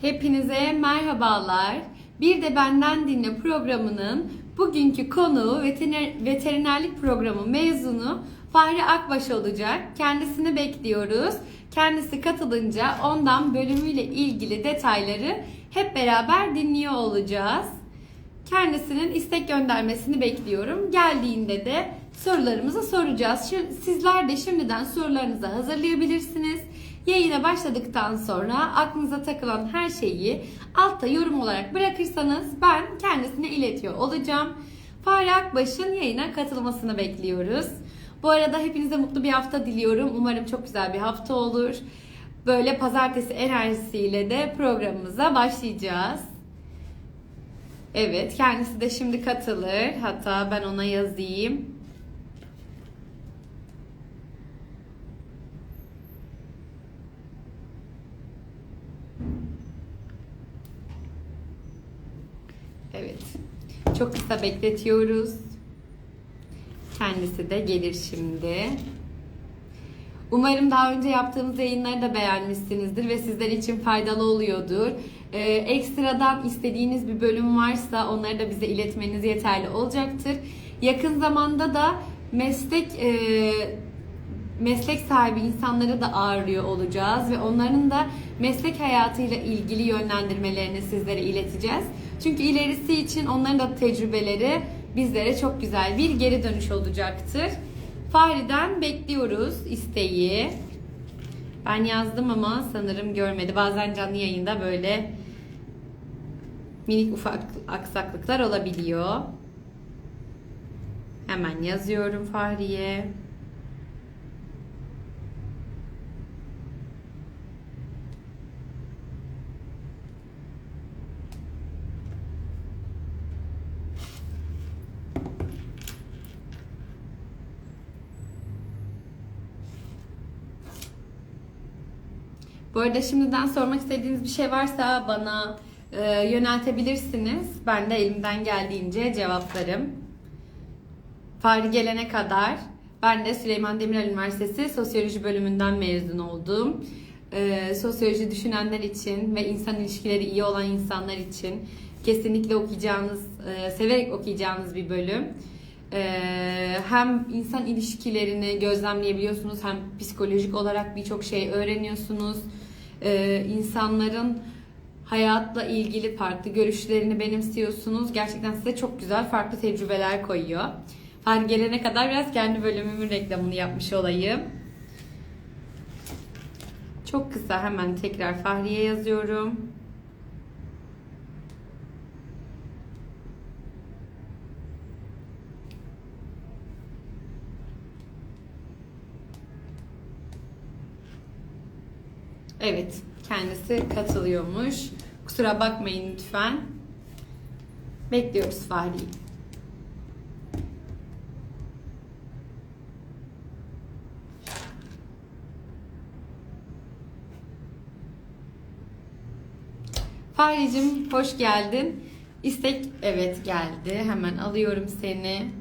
Hepinize merhabalar. Bir de Benden Dinle programının bugünkü konuğu veteriner, veterinerlik programı mezunu Fahri Akbaş olacak. Kendisini bekliyoruz. Kendisi katılınca ondan bölümüyle ilgili detayları hep beraber dinliyor olacağız. Kendisinin istek göndermesini bekliyorum. Geldiğinde de sorularımızı soracağız. Sizler de şimdiden sorularınızı hazırlayabilirsiniz. Yayına başladıktan sonra aklınıza takılan her şeyi altta yorum olarak bırakırsanız ben kendisine iletiyor olacağım. Fahri Akbaş'ın yayına katılmasını bekliyoruz. Bu arada hepinize mutlu bir hafta diliyorum. Umarım çok güzel bir hafta olur. Böyle pazartesi enerjisiyle de programımıza başlayacağız. Evet, kendisi de şimdi katılır. Hatta ben ona yazayım. Evet. Çok kısa bekletiyoruz. Kendisi de gelir şimdi. Umarım daha önce yaptığımız yayınları da beğenmişsinizdir ve sizler için faydalı oluyordur. Ee, ekstradan istediğiniz bir bölüm varsa onları da bize iletmeniz yeterli olacaktır. Yakın zamanda da meslek e, meslek sahibi insanları da ağırlıyor olacağız ve onların da meslek hayatıyla ilgili yönlendirmelerini sizlere ileteceğiz. Çünkü ilerisi için onların da tecrübeleri bizlere çok güzel bir geri dönüş olacaktır. Fahri'den bekliyoruz isteği. Ben yazdım ama sanırım görmedi. Bazen canlı yayında böyle minik ufak aksaklıklar olabiliyor. Hemen yazıyorum Fahri'ye. Bu arada şimdiden sormak istediğiniz bir şey varsa bana e, yöneltebilirsiniz. Ben de elimden geldiğince cevaplarım. Fahri gelene kadar ben de Süleyman Demirel Üniversitesi Sosyoloji bölümünden mezun oldum. E, sosyoloji düşünenler için ve insan ilişkileri iyi olan insanlar için kesinlikle okuyacağınız, e, severek okuyacağınız bir bölüm. Ee, hem insan ilişkilerini gözlemleyebiliyorsunuz hem psikolojik olarak birçok şey öğreniyorsunuz. Ee, insanların hayatla ilgili farklı görüşlerini benimsiyorsunuz. Gerçekten size çok güzel farklı tecrübeler koyuyor. Fahri gelene kadar biraz kendi bölümümün reklamını yapmış olayım. Çok kısa hemen tekrar Fahriye yazıyorum. Evet, kendisi katılıyormuş. Kusura bakmayın lütfen. Bekliyoruz Fahri'yi. Fahri'cim hoş geldin. İstek evet geldi. Hemen alıyorum seni.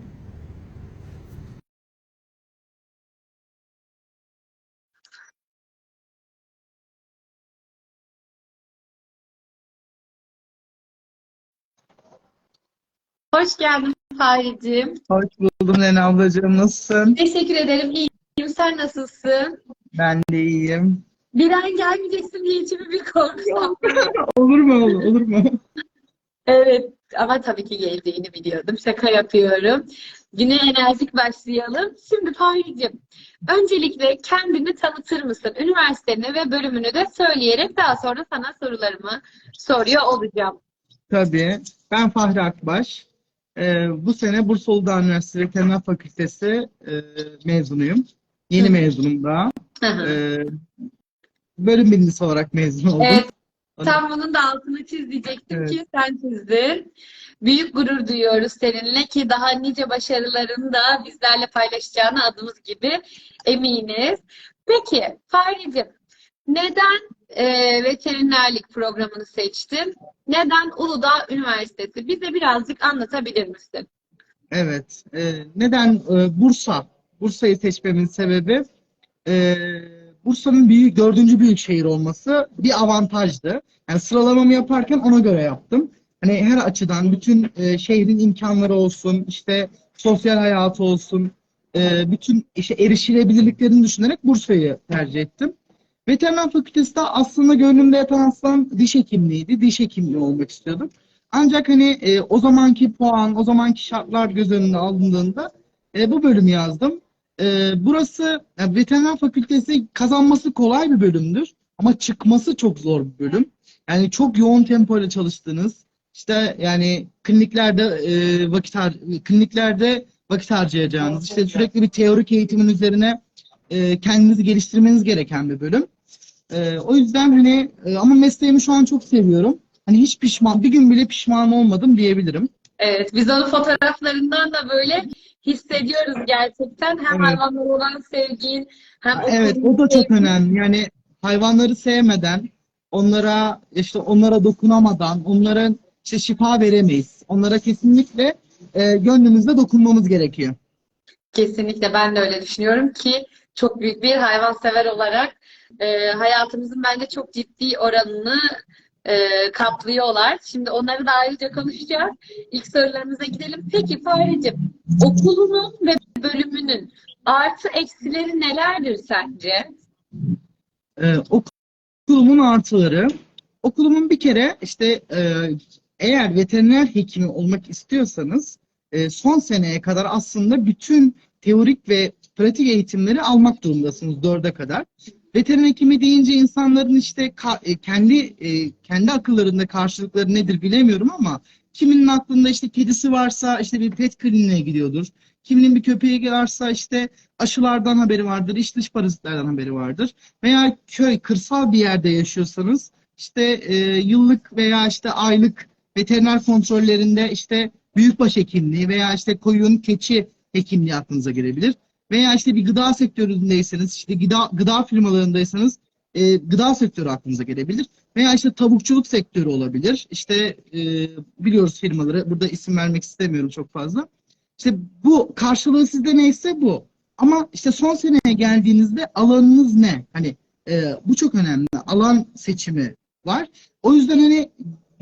Hoş geldin Fahri'cim. Hoş buldum Lena ablacığım. Nasılsın? Teşekkür ederim. İyiyim. Sen nasılsın? Ben de iyiyim. Bir an gelmeyeceksin diye içimi bir korkuyorum. Olur mu oğlum? Olur mu? Evet ama tabii ki geleceğini biliyordum. Şaka yapıyorum. Güne enerjik başlayalım. Şimdi Fahri'cim, öncelikle kendini tanıtır mısın? Üniversiteni ve bölümünü de söyleyerek daha sonra sana sorularımı soruyor olacağım. Tabii. Ben Fahri Akbaş. Ee, bu sene Bursa Uludağ Üniversitesi Veteriner Fakültesi e, mezunuyum. Yeni Hı. mezunum daha. Hı hı. Ee, bölüm birincisi olarak mezun oldum. Evet, Tam bunun da altını çiz diyecektim Evet. ki sen çizdin. Büyük gurur duyuyoruz seninle ki daha nice başarılarını da bizlerle paylaşacağını adımız gibi eminiz. Peki Fahri'cim neden e, veterinerlik programını seçtin? Neden Uludağ Üniversitesi? Bize birazcık anlatabilir misin? Evet. Ee, neden e, Bursa? Bursa'yı seçmemin sebebi e, Bursa'nın büyük, dördüncü büyük şehir olması bir avantajdı. Yani sıralamamı yaparken ona göre yaptım. Hani her açıdan bütün e, şehrin imkanları olsun, işte sosyal hayatı olsun, e, bütün işte erişilebilirliklerini düşünerek Bursa'yı tercih ettim. Veteriner fakültesi de aslında gönlümde yatan aslan diş hekimliğiydi. Diş hekimliği olmak istiyordum. Ancak hani e, o zamanki puan, o zamanki şartlar göz önüne alındığında e, bu bölümü yazdım. E, burası yani veteriner fakültesi kazanması kolay bir bölümdür. Ama çıkması çok zor bir bölüm. Yani çok yoğun tempo ile çalıştınız. İşte yani kliniklerde e, vakit har kliniklerde vakit harcayacağınız, işte sürekli bir teorik eğitimin üzerine e, kendinizi geliştirmeniz gereken bir bölüm. E, o yüzden hani e, ama mesleğimi şu an çok seviyorum. Hani hiç pişman, bir gün bile pişman olmadım diyebilirim. Evet, biz onun fotoğraflarından da böyle hissediyoruz gerçekten. Hem Evet. hayvanlara olan sevgin, hem Evet, okulun o da çok sevgin. önemli. Yani hayvanları sevmeden, onlara işte onlara dokunamadan, onların işte şifa veremeyiz. Onlara kesinlikle e, gönlümüzle dokunmamız gerekiyor. Kesinlikle ben de öyle düşünüyorum ki çok büyük bir hayvansever olarak e, hayatımızın bence çok ciddi oranını e, kaplıyorlar. Şimdi onları da ayrıca konuşacağız. İlk sorularımıza gidelim. Peki Fahri'cim, okulunun ve bölümünün artı eksileri nelerdir sence? Ee, okulumun artıları. Okulumun bir kere işte e, eğer veteriner hekimi olmak istiyorsanız e, son seneye kadar aslında bütün teorik ve pratik eğitimleri almak durumundasınız dörde kadar. Veteriner hekimi deyince insanların işte e, kendi e, kendi akıllarında karşılıkları nedir bilemiyorum ama kiminin aklında işte kedisi varsa işte bir pet kliniğine gidiyordur. Kiminin bir köpeği varsa işte aşılardan haberi vardır, iç dış parazitlerden haberi vardır. Veya köy, kırsal bir yerde yaşıyorsanız işte e, yıllık veya işte aylık veteriner kontrollerinde işte büyükbaş hekimliği veya işte koyun, keçi hekimliği aklınıza gelebilir. Veya işte bir gıda sektöründeyseniz, işte gıda, gıda firmalarındaysanız e, gıda sektörü aklınıza gelebilir. Veya işte tavukçuluk sektörü olabilir. İşte e, biliyoruz firmaları, burada isim vermek istemiyorum çok fazla. İşte bu karşılığı sizde neyse bu. Ama işte son seneye geldiğinizde alanınız ne? Hani e, bu çok önemli. Alan seçimi var. O yüzden hani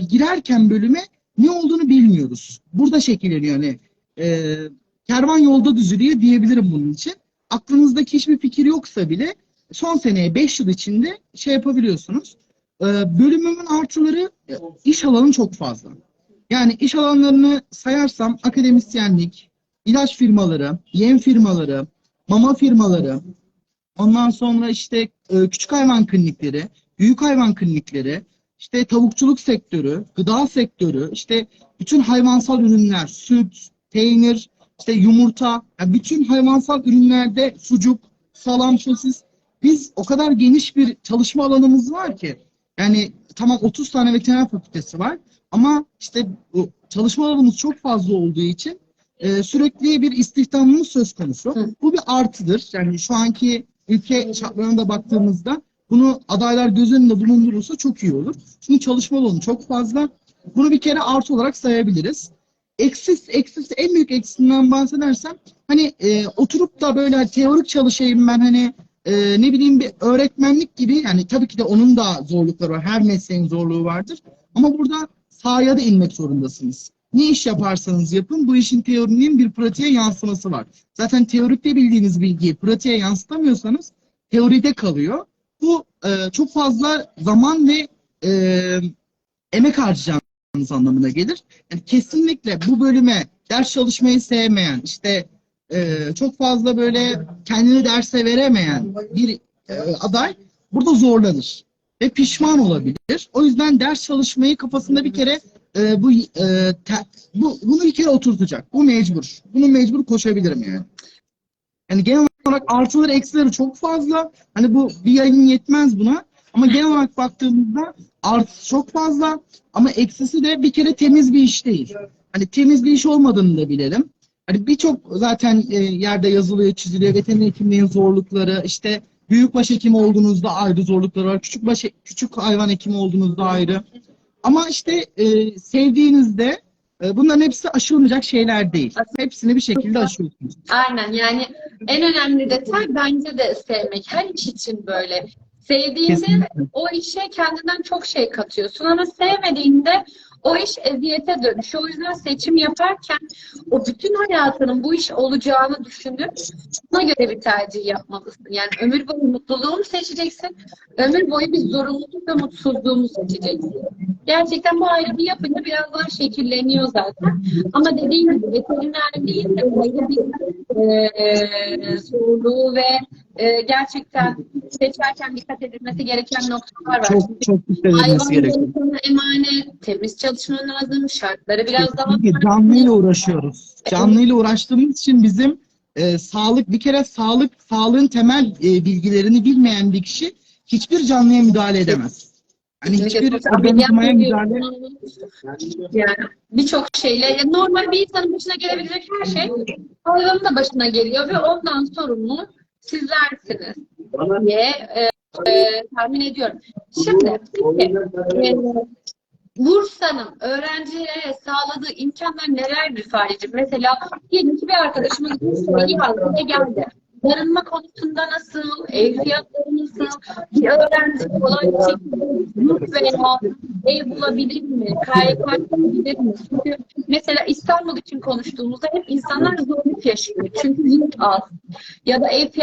girerken bölüme ne olduğunu bilmiyoruz. Burada şekilleniyor hani e, kervan yolda düzülüyor diyebilirim bunun için. Aklınızdaki hiçbir fikir yoksa bile son seneye 5 yıl içinde şey yapabiliyorsunuz. E, bölümümün artıları e, iş alanı çok fazla. Yani iş alanlarını sayarsam akademisyenlik, ilaç firmaları, yem firmaları, mama firmaları, ondan sonra işte e, küçük hayvan klinikleri, büyük hayvan klinikleri, işte tavukçuluk sektörü, gıda sektörü, işte bütün hayvansal ürünler, süt, peynir, işte yumurta, yani bütün hayvansal ürünlerde sucuk, salam, sosis. Biz o kadar geniş bir çalışma alanımız var ki. Yani tamam 30 tane veteriner fakültesi var ama işte bu çalışma alanımız çok fazla olduğu için e, sürekli bir istihdamımız söz konusu. Hı. Bu bir artıdır. Yani şu anki ülke şartlarına da baktığımızda bunu adaylar göz önünde bulundurursa çok iyi olur. Çünkü çalışma alanı çok fazla. Bunu bir kere artı olarak sayabiliriz. Eksis, eksis en büyük eksisinden bahsedersem hani e, oturup da böyle teorik çalışayım ben hani e, ne bileyim bir öğretmenlik gibi yani tabii ki de onun da zorlukları var. Her mesleğin zorluğu vardır. Ama burada sahaya da inmek zorundasınız. Ne iş yaparsanız yapın bu işin teorinin bir pratiğe yansıması var. Zaten teorikte bildiğiniz bilgiyi pratiğe yansıtamıyorsanız teoride kalıyor. Bu e, çok fazla zaman ve e, emek harcayacağınız anlamına gelir. Yani kesinlikle bu bölüme ders çalışmayı sevmeyen, işte e, çok fazla böyle kendini derse veremeyen bir e, aday burada zorlanır ve pişman olabilir. O yüzden ders çalışmayı kafasında bir kere e, bu, e, te- bu bunu bir kere oturtacak. Bu mecbur. Bunu mecbur koşabilirim yani. Yani genel olarak artıları eksileri çok fazla. Hani bu bir yayın yetmez buna. Ama genel olarak baktığımızda artısı çok fazla. Ama eksisi de bir kere temiz bir iş değil. Hani temiz bir iş olmadığını da bilelim. Hani birçok zaten e, yerde yazılıyor, çiziliyor. Veteriner hekimliğin zorlukları, işte büyükbaş hekim olduğunuzda ayrı zorlukları var. Küçük baş, küçük hayvan hekimi olduğunuzda ayrı. Ama işte e, sevdiğinizde e, bunların hepsi aşılmayacak şeyler değil. Hepsini bir şekilde aşıyorsunuz. Aynen yani en önemli detay bence de sevmek. Her iş için böyle. Sevdiğinde Kesinlikle. o işe kendinden çok şey katıyorsun ama sevmediğinde o iş eziyete dönüşüyor. O yüzden seçim yaparken o bütün hayatının bu iş olacağını düşünüp ona göre bir tercih yapmalısın. Yani ömür boyu mutluluğu mu seçeceksin? Ömür boyu bir zorunluluk ve mutsuzluğu mu seçeceksin? Gerçekten bu ayrımı yapınca biraz daha şekilleniyor zaten. Ama dediğim gibi veterinerliğin de ayrı bir e, zorluğu ve e, gerçekten seçerken dikkat edilmesi gereken noktalar var. Çok çok dikkat edilmesi gerekiyor. emanet, temiz çalışman lazım, şartları biraz daha Kesinlikle canlıyla uğraşıyoruz. Canlıyla uğraştığımız için bizim e, sağlık bir kere sağlık sağlığın temel e, bilgilerini bilmeyen bir kişi hiçbir canlıya müdahale edemez. Hani hiçbir organizmaya müdahale Yani birçok şeyle normal bir insanın başına gelebilecek her şey hayvanın da başına geliyor ve ondan sorumlu sizlersiniz diye e, e, tahmin ediyorum. Şimdi peki, e, Bursa'nın öğrencilere sağladığı imkanlar nelerdir Fahri'cim? Mesela diyelim ki bir arkadaşımız Bursa'ya yazdı ve geldi. Barınma konusunda nasıl, ev fiyatları nasıl, bir öğrenci kolay bir şekilde yurt veya ev bulabilir mi, KYK bulabilir mi? Çünkü mesela İstanbul için konuştuğumuzda hep insanlar zorluk yaşıyor. Çünkü yurt az ya da ev